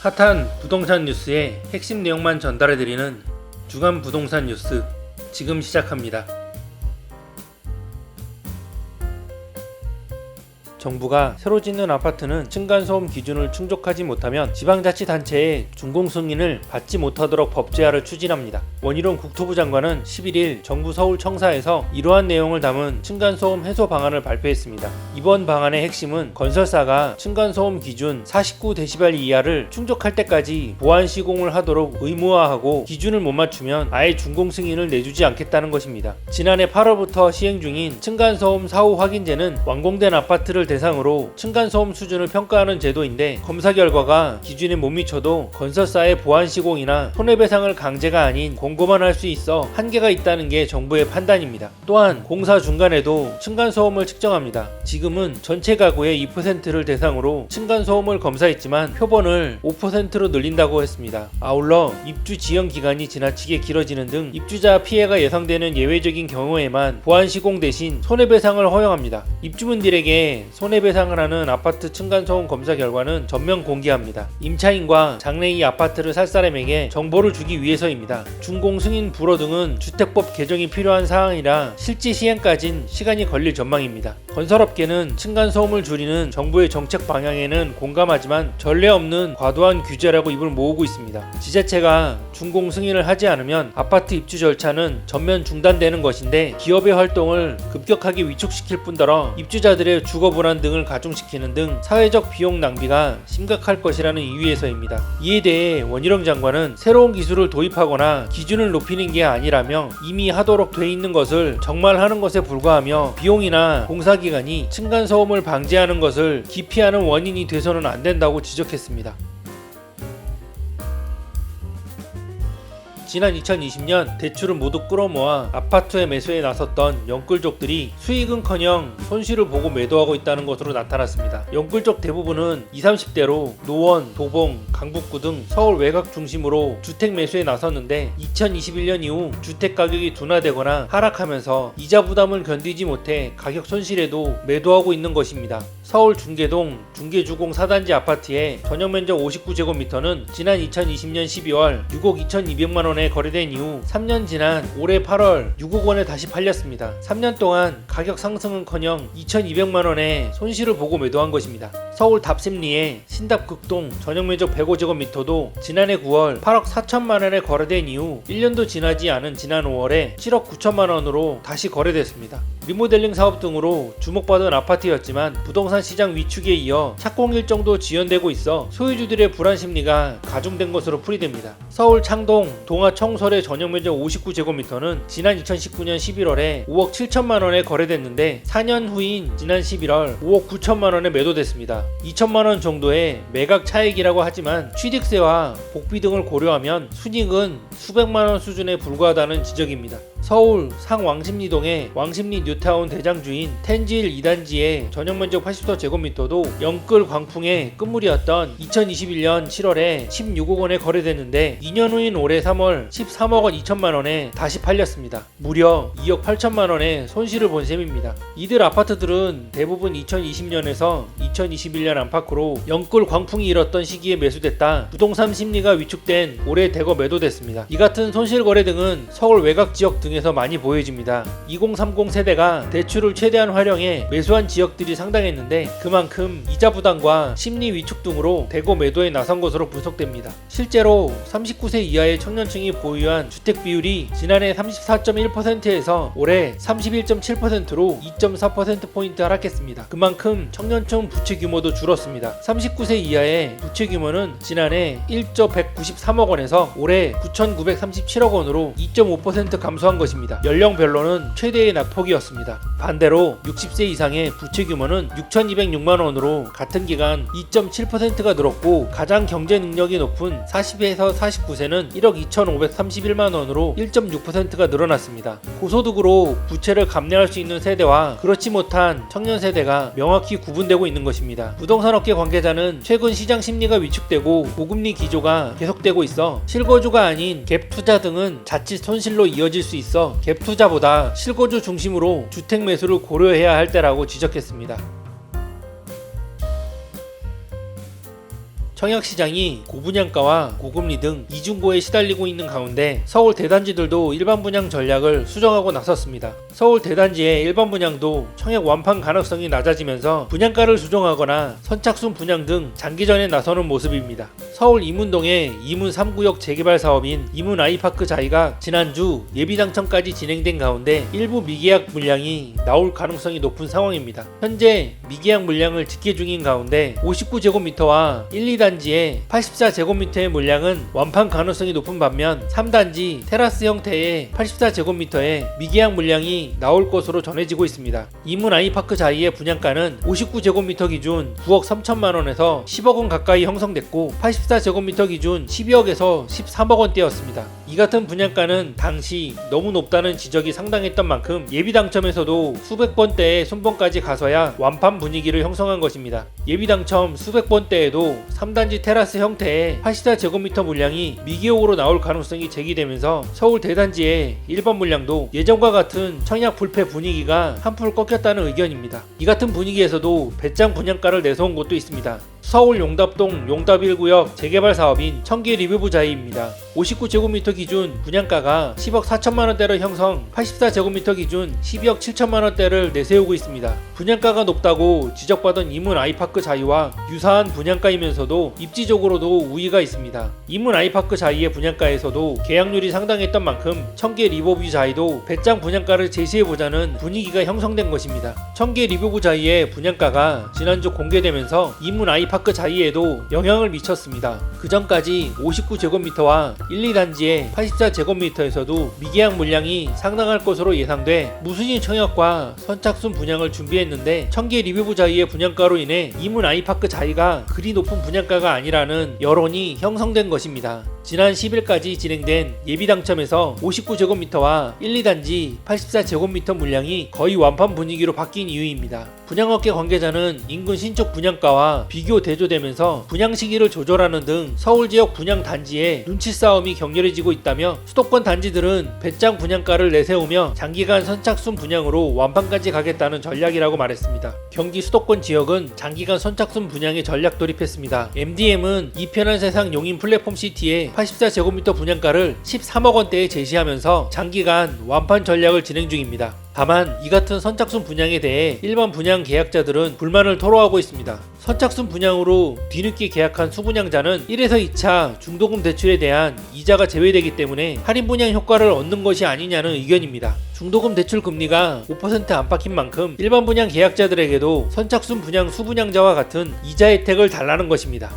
핫한 부동산 뉴스의 핵심 내용만 전달해드리는 주간 부동산 뉴스 지금 시작합니다. 정부가 새로 짓는 아파트는 층간소음 기준을 충족하지 못하면 지방자치단체의 준공 승인을 받지 못하도록 법제화를 추진합니다. 원희룡 국토부 장관은 11일 정부 서울청사에서 이러한 내용을 담은 층간소음 해소 방안을 발표했습니다. 이번 방안의 핵심은 건설사가 층간소음 기준 49dB 이하를 충족할 때까지 보안 시공을 하도록 의무화하고 기준을 못 맞추면 아예 준공 승인을 내주지 않겠다는 것입니다. 지난해 8월부터 시행 중인 층간소음 사후 확인제는 완공된 아파트를 대상으로 층간소음 수준을 평가하는 제도인데 검사 결과가 기준에 못 미쳐도 건설사의 보안 시공이나 손해배상을 강제가 아닌 공고만 할 수 있어 한계가 있다는 게 정부의 판단입니다. 또한 공사 중간에도 층간소음을 측정합니다. 지금은 전체 가구의 2%를 대상으로 층간소음을 검사했지만 표본을 5%로 늘린다고 했습니다. 아울러 입주 지연 기간이 지나치게 길어지는 등 입주자 피해가 예상되는 예외적인 경우에만 보안 시공 대신 손해배상을 허용합니다. 입주민들에게 손해배상을 하는 아파트 층간소음 검사 결과는 전면 공개합니다. 임차인과 장래희 아파트를 살 사람에게 정보를 주기 위해서입니다. 준공 승인 불허 등은 주택법 개정이 필요한 사항이라 실제 시행까진 시간이 걸릴 전망입니다. 건설업계는 층간소음을 줄이는 정부의 정책 방향에는 공감하지만 전례 없는 과도한 규제라고 입을 모으고 있습니다. 지자체가 준공 승인을 하지 않으면 아파트 입주 절차는 전면 중단되는 것인데 기업의 활동을 급격하게 위축시킬 뿐더러 입주자들의 주거 불안 등을 가중시키는 등 사회적 비용 낭비가 심각할 것이라는 이유에서입니다. 이에 대해 원희룡 장관은 새로운 기술을 도입하거나 기준을 높이는 게 아니라며 이미 하도록 돼 있는 것을 정말 하는 것에 불과하며 비용이나 공사 기간이 층간소음을 방지하는 것을 기피하는 원인이 돼서는 안 된다고 지적했습니다. 지난 2020년 대출을 모두 끌어모아 아파트의 매수에 나섰던 영끌족들이 수익은커녕 손실을 보고 매도하고 있다는 것으로 나타났습니다. 영끌족 대부분은 20, 30대로 노원, 도봉, 강북구 등 서울 외곽 중심으로 주택 매수에 나섰는데 2021년 이후 주택 가격이 둔화되거나 하락하면서 이자 부담을 견디지 못해 가격 손실에도 매도하고 있는 것입니다. 서울 중계동 중계주공 4단지 아파트의 전용 면적 59제곱미터는 지난 2020년 12월 6억 2,200만 원에 거래된 이후 3년 지난 올해 8월 6억 원에 다시 팔렸습니다. 3년 동안 가격 상승은커녕 2,200만 원의 손실을 보고 매도한 것입니다. 서울 답심리의 신답극동 전용 면적 105제곱미터도 지난해 9월 8억 4천만 원에 거래된 이후 1년도 지나지 않은 지난 5월에 7억 9천만 원으로 다시 거래됐습니다. 리모델링 사업 등으로 주목받은 아파트였지만 부동산 시장 위축에 이어 착공 일정도 지연되고 있어 소유주들의 불안 심리가 가중된 것으로 풀이됩니다. 서울 창동 동아 청설의 전용 면적 59제곱미터는 지난 2019년 11월에 5억 7천만 원에 거래됐는데 4년 후인 지난 11월 5억 9천만 원에 매도됐습니다. 2천만 원 정도의 매각 차익이라고 하지만 취득세와 복비 등을 고려하면 순익은 수백만 원 수준에 불과하다는 지적입니다. 서울 상왕십리동의 왕십리 뉴 타운 대장주인 텐질 2단지의 전용 면적 84제곱미터도 영끌 광풍의 끝물이었던 2021년 7월에 16억 원에 거래됐는데 2년 후인 올해 3월 13억 원 2천만 원에 다시 팔렸습니다. 무려 2억 8천만 원의 손실을 본 셈입니다. 이들 아파트들은 대부분 2020년에서 2021년 안팎으로 영끌 광풍이 일었던 시기에 매수됐다. 부동산 심리가 위축된 올해 대거 매도됐습니다. 이 같은 손실 거래 등은 서울 외곽 지역 등에서 많이 보여집니다. 2030 세대가 대출을 최대한 활용해 매수한 지역들이 상당했는데 그만큼 이자 부담과 심리 위축 등으로 대거 매도에 나선 것으로 분석됩니다. 실제로 39세 이하의 청년층이 보유한 주택 비율이 지난해 34.1%에서 올해 31.7%로 2.4%포인트 하락했습니다. 그만큼 청년층 부채 규모도 줄었습니다. 39세 이하의 부채 규모는 지난해 1조 193억 원에서 올해 9,937억 원으로 2.5% 감소한 것입니다. 연령별로는 최대의 낙폭이었습니다. 반대로 60세 이상의 부채 규모는 6,206만 원으로 같은 기간 2.7%가 늘었고 가장 경제 능력이 높은 40에서 49세는 1억 2,531만 원으로 1.6%가 늘어났습니다. 고소득으로 부채를 감내할 수 있는 세대와 그렇지 못한 청년 세대가 명확히 구분되고 있는 것입니다. 부동산 업계 관계자는 최근 시장 심리가 위축되고 고금리 기조가 계속되고 있어 실거주가 아닌 갭 투자 등은 자칫 손실로 이어질 수 있어 갭 투자보다 실거주 중심으로 주택 매수를 고려해야 할 때라고 지적했습니다. 청약시장이 고분양가와 고금리 등 이중고에 시달리고 있는 가운데 서울 대단지들도 일반 분양 전략을 수정하고 나섰습니다. 서울 대단지의 일반 분양도 청약 완판 가능성이 낮아지면서 분양가를 수정하거나 선착순 분양 등 장기전에 나서는 모습입니다. 서울 이문동의 이문 3구역 재개발 사업인 이문 아이파크 자이가 지난주 예비 당첨까지 진행된 가운데 일부 미계약 물량이 나올 가능성이 높은 상황입니다. 현재 미계약 물량을 집계 중인 가운데 59제곱미터와 1, 2단 지의 84제곱미터의 물량은 완판 가능성이 높은 반면 3단지 테라스 형태의 84제곱미터의 미계약 물량이 나올 것으로 전해지고 있습니다. 이문 아이파크 자이의 분양가는 59제곱미터 기준 9억 3천만 원에서 10억 원 가까이 형성됐고 84제곱미터 기준 12억에서 13억 원대였습니다. 이 같은 분양가는 당시 너무 높다는 지적이 상당했던 만큼 예비 당첨에서도 수백 번대의 순번까지 가서야 완판 분위기를 형성한 것입니다. 예비 당첨 수백 번대에도 3단 지 테라스 형태의 84제곱미터 물량이 미기옥으로 나올 가능성이 제기되면서 서울 대단지의 일반 물량도 예전과 같은 청약 불패 분위기가 한풀 꺾였다는 의견입니다. 이 같은 분위기에서도 배짱 분양가를 내세운 곳도 있습니다. 서울 용답동 용답 1구역 재개발 사업인 청기 리뷰부 자이입니다. 59제곱미터 기준 분양가가 10억 4천만 원대를 형성, 84제곱미터 기준 12억 7천만 원대를 내세우고 있습니다. 분양가가 높다고 지적받은 이문 아이파크 자이와 유사한 분양가이면서도 입지적으로도 우위가 있습니다. 이문 아이파크 자이의 분양가에서도 계약률이 상당했던 만큼 청계 리버뷰 자이도 배짱 분양가를 제시해보자는 분위기가 형성된 것입니다. 청계 리버뷰 자이의 분양가가 지난주 공개되면서 이문 아이파크 자이에도 영향을 미쳤습니다. 그 전까지 59제곱미터와 1, 2단지의 84제곱미터에서도 미계약 물량이 상당할 것으로 예상돼 무순위 청약과 선착순 분양을 준비했는데 청계 리뷰부 자이의 분양가로 인해 이문 아이파크 자이가 그리 높은 분양가가 아니라는 여론이 형성된 것입니다. 지난 10일까지 진행된 예비 당첨에서 59제곱미터와 1, 2단지 84제곱미터 물량이 거의 완판 분위기로 바뀐 이유입니다. 분양업계 관계자는 인근 신축 분양가와 비교 대조되면서 분양 시기를 조절하는 등 서울 지역 분양 단지에 눈치 싸움이 격렬해지고 있다며 수도권 단지들은 배짱 분양가를 내세우며 장기간 선착순 분양으로 완판까지 가겠다는 전략이라고 말했습니다. 경기 수도권 지역은 장기간 선착순 분양에 전략 돌입했습니다. MDM은 이 편한 세상 용인 플랫폼 시티에 84제곱미터 분양가를 13억 원대에 제시하면서 장기간 완판 전략을 진행 중입니다. 다만 이 같은 선착순 분양에 대해 일반 분양 계약자들은 불만을 토로하고 있습니다. 선착순 분양으로 뒤늦게 계약한 수분양자는 1에서 2차 중도금 대출에 대한 이자가 제외되기 때문에 할인 분양 효과를 얻는 것이 아니냐는 의견입니다. 중도금 대출 금리가 5% 안팎인 만큼 일반 분양 계약자들에게도 선착순 분양 수분양자와 같은 이자 혜택을 달라는 것입니다.